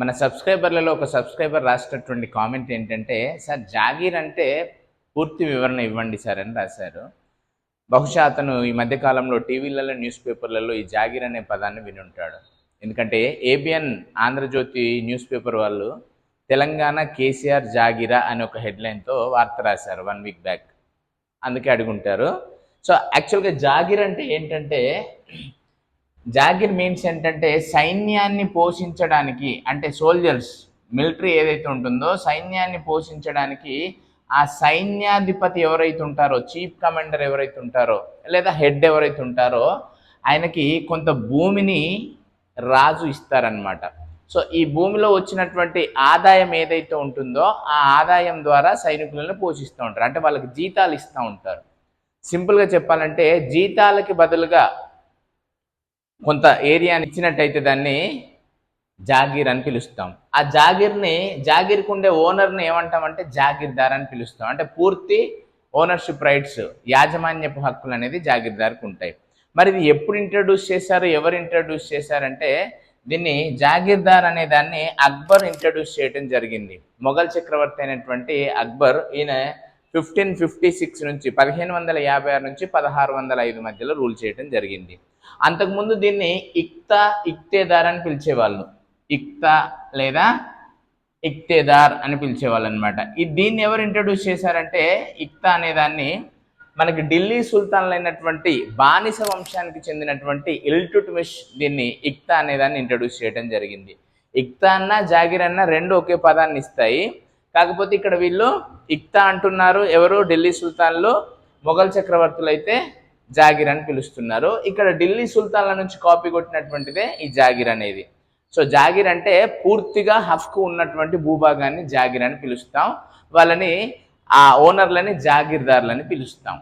మన సబ్స్క్రైబర్లలో ఒక సబ్స్క్రైబర్ రాసినటువంటి కామెంట్ ఏంటంటే సార్ జాగీర్ అంటే పూర్తి వివరణ ఇవ్వండి సార్ అని రాశారు. బహుశా అతను ఈ మధ్య కాలంలో టీవీలలో న్యూస్ పేపర్లలో ఈ జాగీర్ అనే పదాన్ని విని ఉంటాడు ఎందుకంటే ఏబిఎన్ ఆంధ్రజ్యోతి న్యూస్ పేపర్ వాళ్ళు తెలంగాణ కేసీఆర్ జాగిరా అనే ఒక హెడ్లైన్తో వార్త రాశారు వన్ వీక్ బ్యాక్. అందుకే అడుగుంటారు. సో యాక్చువల్గా జాగిర్ అంటే ఏంటంటే జాగిర్ మీన్స్ ఏంటంటే సైన్యాన్ని పోషించడానికి అంటే సోల్జర్స్ మిలిటరీ ఏదైతే ఉంటుందో సైన్యాన్ని పోషించడానికి ఆ సైన్యాధిపతి ఎవరైతే ఉంటారో చీఫ్ కమాండర్ ఎవరైతే ఉంటారో లేదా హెడ్ ఎవరైతే ఉంటారో ఆయనకి కొంత భూమిని రాజు ఇస్తారనమాట సో ఈ భూమిలో వచ్చినటువంటి ఆదాయం ఏదైతే ఉంటుందో ఆ ఆదాయం ద్వారా సైనికులను పోషిస్తూ ఉంటారు. అంటే వాళ్ళకి జీతాలు ఇస్తూ ఉంటారు. సింపుల్గా చెప్పాలంటే జీతాలకి బదులుగా కొంత ఏరియాని ఇచ్చినట్టయితే దాన్ని జాగీర్ అని పిలుస్తాం. ఆ జాగీర్ని జాగీర్కి ఉండే ఓనర్ని ఏమంటామంటే జాగీర్దార్ అని పిలుస్తాం. అంటే పూర్తి ఓనర్షిప్ రైట్స్ యాజమాన్యపు హక్కులు అనేది జాగీర్దార్కి ఉంటాయి. మరి ఇది ఎప్పుడు ఇంట్రడ్యూస్ చేశారు ఎవరు ఇంట్రడ్యూస్ చేశారంటే దీన్ని జాగీర్దార్ అనే దాన్ని అక్బర్ ఇంట్రడ్యూస్ చేయడం జరిగింది. మొఘల్ చక్రవర్తి అయినటువంటి అక్బర్ ఈయన ఫిఫ్టీన్ ఫిఫ్టీ సిక్స్ నుంచి పదిహేను వందల యాభై ఆరు నుంచి పదహారు వందల ఐదు మధ్యలో రూల్ చేయడం జరిగింది. అంతకుముందు దీన్ని ఇక్తా ఇక్తేదార్ అని పిలిచేవాళ్ళు. ఇక్తా లేదా ఇక్తేదార్ అని పిలిచేవాళ్ళు అనమాట ఈ దీన్ని ఎవరు ఇంట్రడ్యూస్ చేశారంటే ఇక్తా అనేదాన్ని మనకి ఢిల్లీ సుల్తాన్లైనటువంటి బానిస వంశానికి చెందినటువంటి ఇల్టుట్మిష్ దీన్ని ఇక్తా అనేదాన్ని ఇంట్రడ్యూస్ చేయడం జరిగింది. ఇక్తా అన్న జాగిర్ అన్న రెండు ఒకే పదాన్ని ఇస్తాయి. కాకపోతే ఇక్కడ వీళ్ళు ఇక్తా అంటున్నారు. ఎవరు? ఢిల్లీ సుల్తాన్లు మొఘల్ చక్రవర్తులు అయితే జాగిర్ అని పిలుస్తున్నారు. ఇక్కడ ఢిల్లీ సుల్తాన్ల నుంచి కాపీ కొట్టినటువంటిదే ఈ జాగిర్ అనేది. సో జాగిర్ అంటే పూర్తిగా హక్కు ఉన్నటువంటి భూభాగాన్ని జాగిర్ అని పిలుస్తాం. వాళ్ళని ఆ ఓనర్లని జాగిర్దార్లని పిలుస్తాం.